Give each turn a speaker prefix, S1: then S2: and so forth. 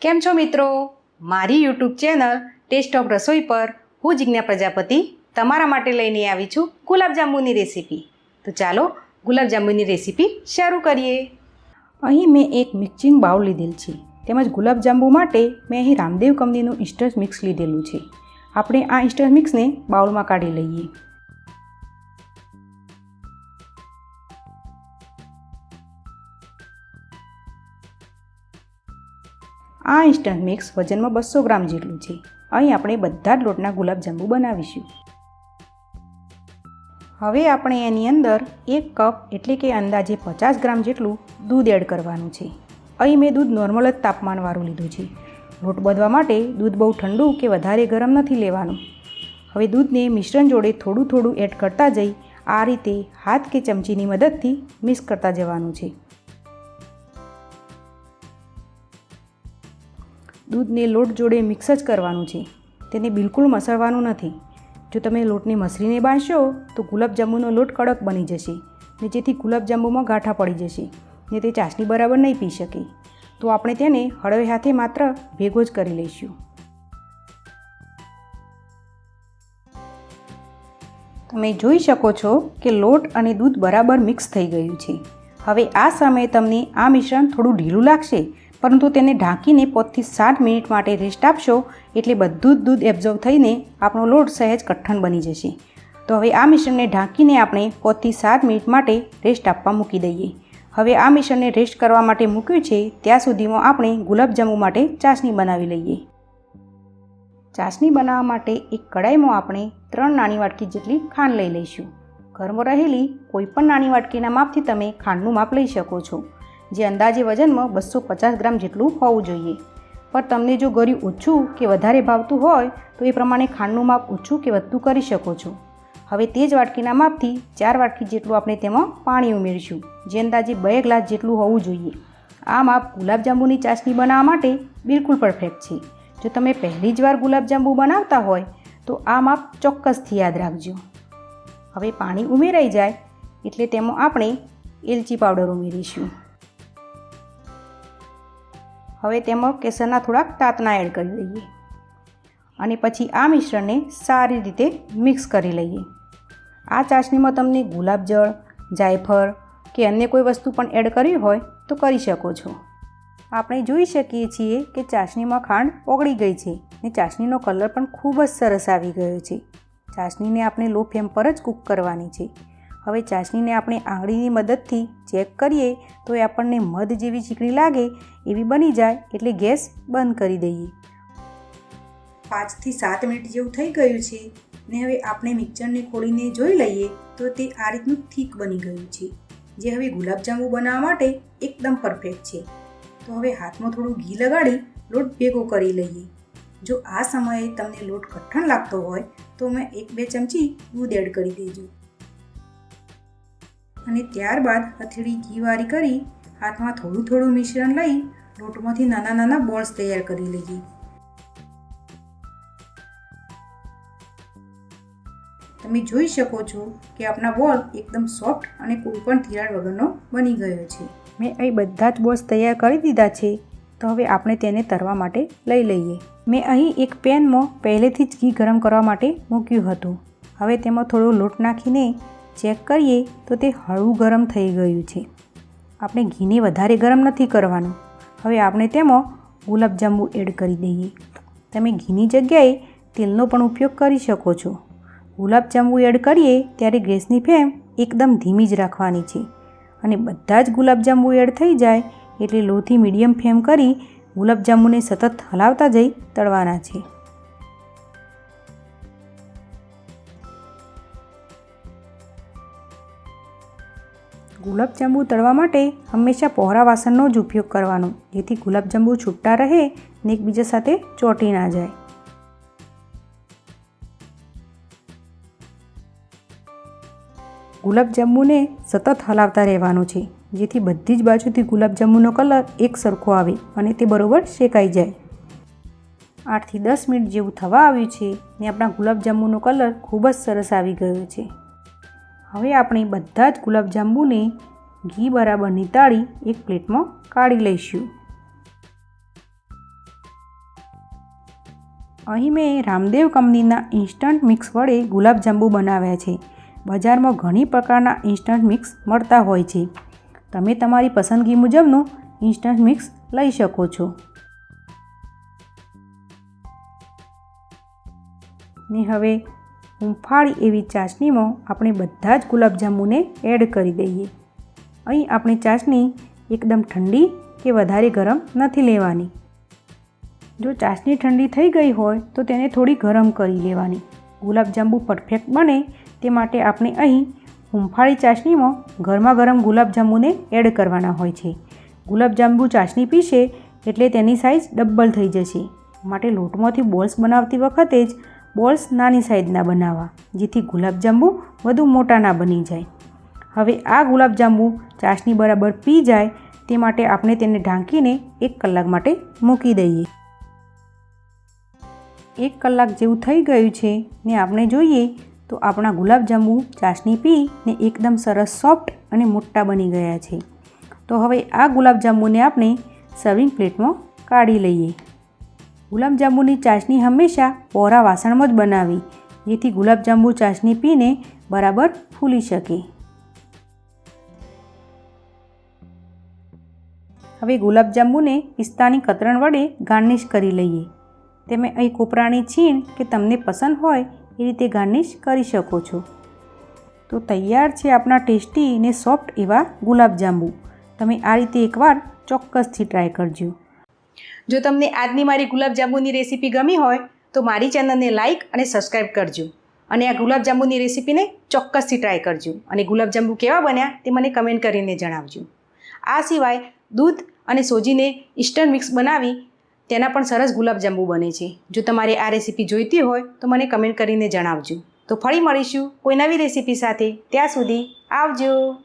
S1: કેમ છો મિત્રો? મારી યુટ્યુબ ચેનલ ટેસ્ટ ઓફ રસોઈ પર હું જિજ્ઞા પ્રજાપતિ તમારા માટે લઈને આવી છું ગુલાબજાંબુની રેસીપી. તો ચાલો ગુલાબજાંબુની રેસીપી શરૂ કરીએ. અહીં મેં એક મિક્સિંગ બાઉલ લીધેલ છે. તેમજ ગુલાબજાંબુ માટે મેં અહીં રામદેવ કંપનીનું ઇન્સ્ટન્ટ મિક્સ લીધેલું છે. આપણે આ ઇન્સ્ટન્ટ મિક્સને બાઉલમાં કાઢી લઈએ. આ ઇન્સ્ટન્ટ મિક્સ વજનમાં બસો ગ્રામ જેટલું છે. અહીં આપણે બધા જ લોટના ગુલાબજાંબુ બનાવીશું. હવે આપણે એની અંદર એક કપ એટલે કે અંદાજે પચાસ ગ્રામ જેટલું દૂધ એડ કરવાનું છે. અહીં મેં દૂધ નોર્મલ જ તાપમાનવાળું લીધું છે. લોટ બાંધવા માટે દૂધ બહુ ઠંડુ કે વધારે ગરમ નથી લેવાનું. હવે દૂધને મિશ્રણ જોડે થોડું થોડું એડ કરતા જઈ આ રીતે હાથ કે ચમચીની મદદથી મિક્સ કરતા જવાનું છે. દૂધને લોટ જોડે મિક્સ જ કરવાનું છે. તેને બિલકુલ મસળવાનું નથી. જો તમે લોટને મસળીને બાંધશો, તો ગુલાબજાંબુનો લોટ કડક બની જશે ને જેથી ગુલાબજાંબુમાં ગાંઠા પડી જશે ને તે ચાસણી બરાબર નહીં પી શકે. તો આપણે તેને હળવે હાથે માત્ર ભેગો જ કરી લઈશું. તમે જોઈ શકો છો કે લોટ અને દૂધ બરાબર મિક્સ થઈ ગયું છે. હવે આ સમયે તમને આ મિશ્રણ થોડું ઢીલું લાગશે પરંતુ તેને ઢાંકીને પાંચથી સાત મિનિટ માટે રેસ્ટ આપશો એટલે બધું જ દૂધ એબ્ઝોર્વ થઈને આપણો લોટ સહેજ કઠણ બની જશે. તો હવે આ મિશ્રણને ઢાંકીને આપણે પાંચથી સાત મિનિટ માટે રેસ્ટ આપવા મૂકી દઈએ. હવે આ મિશ્રણને રેસ્ટ કરવા માટે મૂક્યું છે, ત્યાં સુધીમાં આપણે ગુલાબજાંબુ માટે ચાસણી બનાવી લઈએ. ચાસણી બનાવવા માટે એક કડાઈમાં આપણે ત્રણ નાની વાટકી જેટલી ખાંડ લઈ લઈશું. ઘરમાં રહેલી કોઈપણ નાની વાટકીના માપથી તમે ખાંડનું માપ લઈ શકો છો. જે અંદાજે વજનમાં બસો પચાસ ગ્રામ જેટલું હોવું જોઈએ. પણ તમને જો ગળ્યું ઓછું કે વધારે ભાવતું હોય, તો એ પ્રમાણે ખાંડનું માપ ઓછું કે વધતું કરી શકો છો. હવે તે જ વાટકીના માપથી ચાર વાટકી જેટલું આપણે તેમાં પાણી ઉમેરીશું, જે અંદાજે બે ગ્લાસ જેટલું હોવું જોઈએ. આ માપ ગુલાબજાંબુની ચાસણી બનાવવા માટે બિલકુલ પરફેક્ટ છે. જો તમે પહેલી જ વાર ગુલાબજાંબુ બનાવતા હોય, તો આ માપ ચોક્કસથી યાદ રાખજો. હવે પાણી ઉમેરાઈ જાય, એટલે તેમાં આપણે એલચી પાવડર ઉમેરીશું. હવે તેમાં કેસરના થોડાક તાતના એડ કરી લઈએ અને પછી આ મિશ્રણને સારી રીતે મિક્સ કરી લઈએ. આ ચાસણીમાં તમને ગુલાબજળ, જાયફળ કે અન્ય કોઈ વસ્તુ પણ એડ કરવી હોય તો કરી શકો છો. આપણે જોઈ શકીએ છીએ કે ચાસણીમાં ખાંડ ઓગળી ગઈ છે ને ચાસણીનો કલર પણ ખૂબ જ સરસ આવી ગયો છે. ચાસણીને આપણે લો ફ્લેમ પર જ કૂક કરવાની છે. હવે ચાસણીને આપણે આંગળીની મદદથી ચેક કરીએ તો એ આપણને મધ જેવી ચીકણી લાગે એવી બની જાય એટલે ગેસ બંધ કરી દઈએ. પાંચથી સાત મિનિટ જેવું થઈ ગયું છે ને હવે આપણે મિક્સરને ખોલીને જોઈ લઈએ તો તે આ રીતનું થીક બની ગયું છે. જે હવે ગુલાબજાંબુ બનાવવા માટે એકદમ પરફેક્ટ છે. તો હવે હાથમાં થોડું ઘી લગાડી લોટ ભેગો કરી લઈએ. જો આ સમયે તમને લોટ કઠણ લાગતો હોય તો મેં એક બે ચમચી દૂધ એડ કરી દેજો. અને ત્યારબાદ હથેળી ઘીવારી કરી હાથમાં થોડું થોડું મિશ્રણ લઈ લોટમાંથી નાના નાના બોલ્સ તૈયાર કરી લઈએ તમે જોઈ શકો છો કે આપણા બોલ એકદમ સોફ્ટ અને કોઈ પણ તિરાડ વગરનો બની ગયો છે. મેં અહીં બધા જ બોલ્સ તૈયાર કરી દીધા છે, તો હવે આપણે તેને તરવા માટે લઈ લઈએ. મેં અહીં એક પેનમાં પહેલેથી જ ઘી ગરમ કરવા માટે મૂક્યું હતું. હવે તેમાં થોડો લોટ નાખીને ચેક કરીએ તો તે હળવું ગરમ થઈ ગયું છે. આપણે ઘીને વધારે ગરમ નથી કરવાનું. હવે આપણે તેમાં ગુલાબજાંબુ એડ કરી દઈએ. તમે ઘીની જગ્યાએ તેલનો પણ ઉપયોગ કરી શકો છો. ગુલાબજાંબુ એડ કરીએ ત્યારે ગેસની ફ્લેમ એકદમ ધીમી જ રાખવાની છે. અને બધા જ ગુલાબજાંબુ એડ થઈ જાય એટલે લોથી મીડિયમ ફ્લેમ કરી ગુલાબજાંબુને સતત હલાવતા જઈ તળવાના છે. ગુલાબજાંબુ તળવા માટે હંમેશા પહોળા વાસણનો જ ઉપયોગ કરવાનો, જેથી ગુલાબજાંબુ છૂટા રહે ને એકબીજા સાથે ચોંટી ના જાય. ગુલાબજાંબુને સતત હલાવતા રહેવાનું છે, જેથી બધી જ બાજુથી ગુલાબજાંબુનો કલર એક સરખો આવે અને તે બરોબર શેકાઈ જાય. આઠથી દસ મિનિટ જેવું થવા આવ્યું છે ને આપણા ગુલાબજાંબુનો કલર ખૂબ જ સરસ આવી ગયો છે. હવે આપણે બધા જ ગુલાબજાંબુને ઘી બરાબર નીતાળી એક પ્લેટમાં કાઢી લઈશું. અહીં મેં રામદેવ કંપનીના ઇન્સ્ટન્ટ મિક્સ વડે ગુલાબજાંબુ બનાવ્યા છે. બજારમાં ઘણી પ્રકારના ઇન્સ્ટન્ટ મિક્સ મળતા હોય છે. તમે તમારી પસંદગી મુજબનું ઇન્સ્ટન્ટ મિક્સ લઈ શકો છો. ને હવે હુંફાળી એવી ચાસણીમાં આપણે બધા જ ગુલાબજાંબુને એડ કરી દઈએ. અહીં આપણી ચાસણી એકદમ ઠંડી કે વધારે ગરમ નથી લેવાની. જો ચાસણી ઠંડી થઈ ગઈ હોય તો તેને થોડી ગરમ કરી લેવાની. ગુલાબજાંબુ પરફેક્ટ બને તે માટે આપણે અહીં હુંફાળી ચાસણીમાં ગરમા ગરમ ગુલાબજાંબુને એડ કરવાના હોય છે. ગુલાબજાંબુ ચાસણી પીશે એટલે તેની સાઇઝ ડબલ થઈ જશે. માટે લોટમાંથી બોલ્સ બનાવતી વખતે જ બોલ્સ નાની સાઇઝના બનાવવા જેથી ગુલાબજાંબુ વધુ મોટા ના બની જાય. હવે આ ગુલાબજાંબુ ચાસણી બરાબર પી જાય તે માટે આપણે તેને ઢાંકીને એક કલાક માટે મૂકી દઈએ. એક કલાક જેવું થઈ ગયું છે ને આપણે જોઈએ તો આપણા ગુલાબજાંબુ ચાસણી પી ને એકદમ સરસ સોફ્ટ અને મોટા બની ગયા છે. તો હવે આ ગુલાબજાંબુને આપણે સર્વિંગ પ્લેટમાં કાઢી લઈએ. ગુલાબજાંબુની ચાસણી હંમેશા પહોળા વાસણમાં જ બનાવી, જેથી ગુલાબજાંબુ ચાસણી પીને બરાબર ફૂલી શકે. હવે ગુલાબજાંબુને પિસ્તાની કતરણ વડે ગાર્નિશ કરી લઈએ. તમે અહીં કોપરાની છીણ કે તમને પસંદ હોય એ રીતે ગાર્નિશ કરી શકો છો. તો તૈયાર છે આપણા ટેસ્ટી ને સોફ્ટ એવા ગુલાબજાંબુ તમે આ રીતે એકવાર ચોક્કસથી ટ્રાય કરજો.
S2: જો તમને આજની મારી ગુલાબજાંબુની રેસીપી ગમી હોય, તો મારી ચેનલને લાઇક અને સબસ્ક્રાઈબ કરજો. અને આ ગુલાબજાંબુની રેસીપીને ચોક્કસથી ટ્રાય કરજો. અને ગુલાબજાંબુ કેવા બન્યા તે મને કમેન્ટ કરીને જણાવજો. આ સિવાય દૂધ અને સોજીને ઇસ્ટર્ન મિક્સ બનાવી, તેના પણ સરસ ગુલાબજાંબુ બને છે. જો તમારે આ રેસીપી જોઈતી હોય, તો મને કમેન્ટ કરીને જણાવજો. તો ફરી મળીશું કોઈ નવી રેસીપી સાથે. ત્યાં સુધી આવજો.